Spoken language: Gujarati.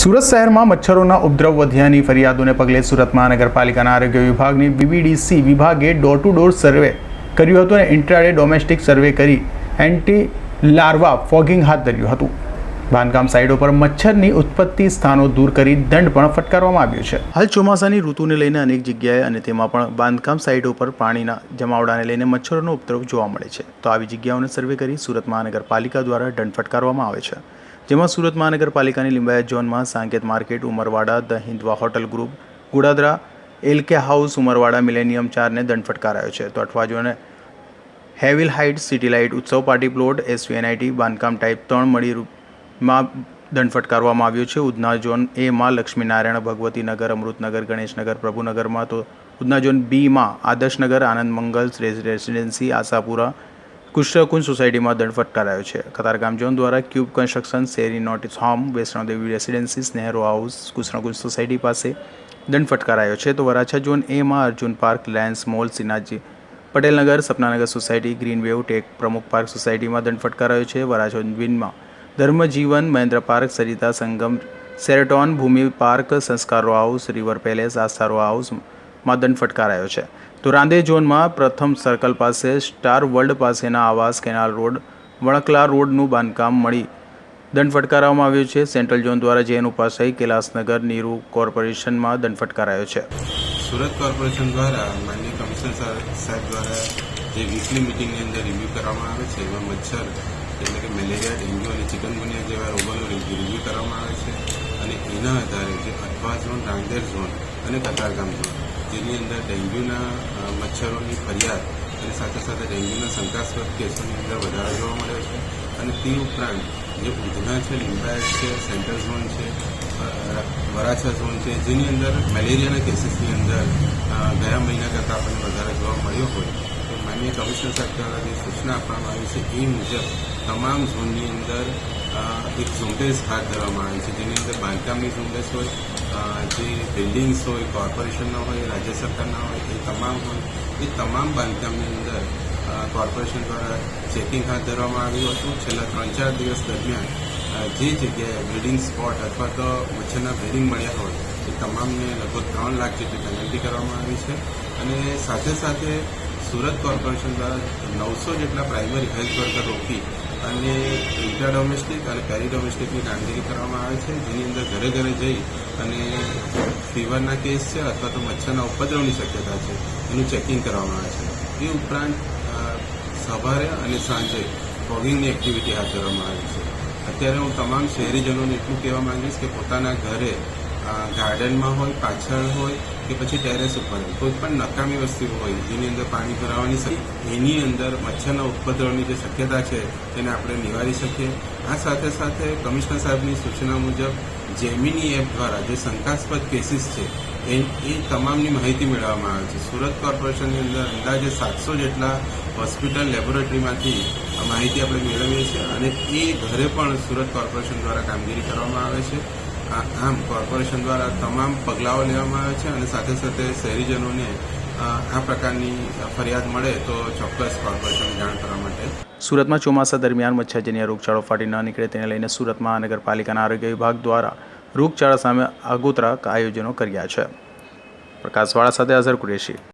સુરત શહેરમાં મચ્છરોના ઉપદ્રવ વધ્યાની ફરિયાદોને પગલે સુરત મહાનગરપાલિકાના આરોગ્ય વિભાગની બીબીડીસી વિભાગે ડોર ટુ ડોર સર્વે કર્યું હતું અને ઇન્ટ્રાડે ડોમેસ્ટિક સર્વે કરી એન્ટી લાર્વા ફોગિંગ હાથ ધર્યું હતું. બાંધકામ સાઇટો પર મચ્છરની ઉત્પત્તિ સ્થાનો દૂર કરી દંડ પણ ફટકારવામાં આવ્યો છે. હાલ ચોમાસાની ઋતુને લઈને અનેક જગ્યાએ અને તેમાં પણ બાંધકામ સાઇટો પર પાણીના જમાવડાને લઈને મચ્છરોનો ઉપદ્રવ જોવા મળે છે. તો આવી જગ્યાઓને સર્વે કરી સુરત મહાનગરપાલિકા દ્વારા દંડ ફટકારવામાં આવે છે. જેમાં સુરત મહાનગરપાલિકાની લિંબાયત ઝોનમાં Sanket market, Umarwada, the Hindva hotel group, Godadara, LK house, Umarwada millennium ચારને દંડ ફટકારાયો છે. તો અઠવાજોને હેવિલ heights, city light Utsav, party plot, SVNIT, બાંધકામ ટાઈપ ત્રણ મળી રૂપમાં દંડ ફટકારવામાં આવ્યો છે. ઉધના ઝોન એમાં લક્ષ્મીનારાયણ ભગવતીનગર અમૃતનગર ગણેશનગર પ્રભુનગરમાં તો ઉધના ઝોન બીમાં આદર્શનગર આનંદ મંગલ રેસિડેન્સી આશાપુરા કુષ્ઠકુંજ સોસાયટીમાં દંડ ફટકારાયો છે. કતારગામ ઝોન દ્વારા ક્યુબ કન્સ્ટ્રક્શન શેરી notice home Vaishnodevi residencies, Nehru house Krishnakunj society પાસે દંડ ફટકારાયો છે. તો વરાછા ઝોન એમાં Arjun park Lions mall, સિનાજી Patelnagar, Sapnanagar society green wave tech Pramukh park સોસાયટીમાં દંડ ફટકારાયો છે. Varachha વિનમાં Dharmjivan, Mahendra park, Sarita Sangam, Sheraton Bhumi park, સંસ્કારો house, river palace Astha row હાઉસમાં દંડ ફટકારાયો છે. તો રાંદે ઝોનમાં પ્રથમ સર્કલ પાસે સ્ટાર વર્લ્ડ પાસેના આવાસ કેનાલ રોડ, વણકલા રોડનું બાંધકામ મળી. દંડ ફટકારવામાં આવ્યો છે. સેન્ટ્રલ ઝોન દ્વારા જેન ઉપાસાઈ, કૈલાસનગર, નીરુ કોર્પોરેશનમાં દંડ ફટકારાયો છે. સુરત કોર્પોરેશન દ્વારા માન્ય કમિશનર સાહેબ દ્વારા જે વીકલી મિટિંગની અંદર રિવ્યુ કરવામાં આવે છે, એમાં મચ્છર એટલે કે મેલેરિયા, ડેન્ગ્યુ અને ચિકનગુનિયા જેવા રોગોનો રિવ્યુ કરવામાં આવે છે. અને એના આધારે જે અઠવા ઝોન રાંદેર ઝોન અને કતારગામ ઝોન, જેની અંદર ડેન્ગ્યુના મચ્છરોની ફરિયાદ અને સાથે સાથે ડેન્ગ્યુના શંકાસ્પદ કેસોની અંદર વધારો જોવા મળ્યો છે. અને તે ઉપરાંત જે ઉધના છે, લિંબાયત છે, સેન્ટ્રલ ઝોન છે વરાછા ઝોન છે, જેની અંદર મેલેરિયાના કેસીસની અંદર ગયા મહિના કરતાં આપણને વધારે જોવા મળ્યો હોય. તો માનનીય કમિશનર સાહેબ દ્વારા સૂચના આપવામાં આવી છે. એ મુજબ તમામ ઝોનની અંદર એક ઝુંબેશ હાથ ધરવામાં આવી છે, જેની અંદર બાંધકામની ઝુંબેશ હોય જે બિલ્ડિંગ્સ હોય કોર્પોરેશનના હોય, રાજ્ય સરકારના હોય, એ તમામ હોય, એ તમામ બાંધકામની અંદર કોર્પોરેશન દ્વારા ચેકિંગ હાથ ધરવામાં આવ્યું હતું. છેલ્લા ત્રણ ચાર દિવસ દરમિયાન જે જગ્યાએ બ્રીડિંગ સ્પોટ અથવા તો મચ્છરના બ્રીડિંગ મળ્યા હોય, એ તમામને લગભગ ત્રણ લાખ જેટલી પેનલ્ટી કરવામાં આવી છે. અને સાથે સાથે સુરત કોર્પોરેશન દ્વારા નવસો જેટલા પ્રાઇમરી હેલ્થ વર્કર રોકી અને ઇન્ટર ડોમેસ્ટિક અને પેરી ડોમેસ્ટિકની કામગીરી કરવામાં આવે છે, જેની અંદર ઘરે ઘરે જઈ અને ફીવરના કેસ છે અથવા તો મચ્છરના ઉપદ્રવની શક્યતા છે, એનું ચેકિંગ કરવામાં આવે છે. એ ઉપરાંત સવારે અને સાંજે ફોગિંગની એક્ટિવિટી હાથ ધરવામાં આવી છે. અત્યારે હું તમામ શહેરીજનોને એટલું કહેવા માંગીશ કે પોતાના ઘરે ગાર્ડનમાં હોય, પાછળ હોય કે પછી ટેરેસ ઉપર હોય, કોઈ પણ નકામી વસ્તુ હોય, જેની અંદર પાણી ભરાવાની એની અંદર મચ્છરના ઉપદ્રવની જે શક્યતા છે, તેને આપણે નિવારી શકીએ. આ સાથે સાથે કમિશનર સાહેબની સૂચના મુજબ, જેમિની એપ દ્વારા જે શંકાસ્પદ કેસીસ છે, એ એ તમામની માહિતી મેળવવામાં આવે છે. સુરત કોર્પોરેશનની અંદર અંદાજે સાતસો જેટલા હોસ્પિટલ લેબોરેટરીમાંથી માહિતી આપણે મેળવીએ છીએ અને એ ઘરે પણ સુરત કોર્પોરેશન દ્વારા કામગીરી કરવામાં આવે છે. આમ કોર્પોરેશન દ્વારા તમામ પગલાઓ લેવામાં આવે છે અને સાથે સાથે શહેરીજનોને આ પ્રકારની ફરિયાદ મળે તો ચોક્કસ કોર્પોરેશન જાણ કરવા માટે. સુરતમાં ચોમાસા દરમિયાન મચ્છરજન્ય રોગચાળો ફાટી ન નીકળે તેને લઈને સુરત મહાનગરપાલિકાના આરોગ્ય વિભાગ દ્વારા રોગચાળા સામે આગોતરા આયોજનો કર્યા છે. પ્રકાશવાળા સાથે અઝર કુરેશી.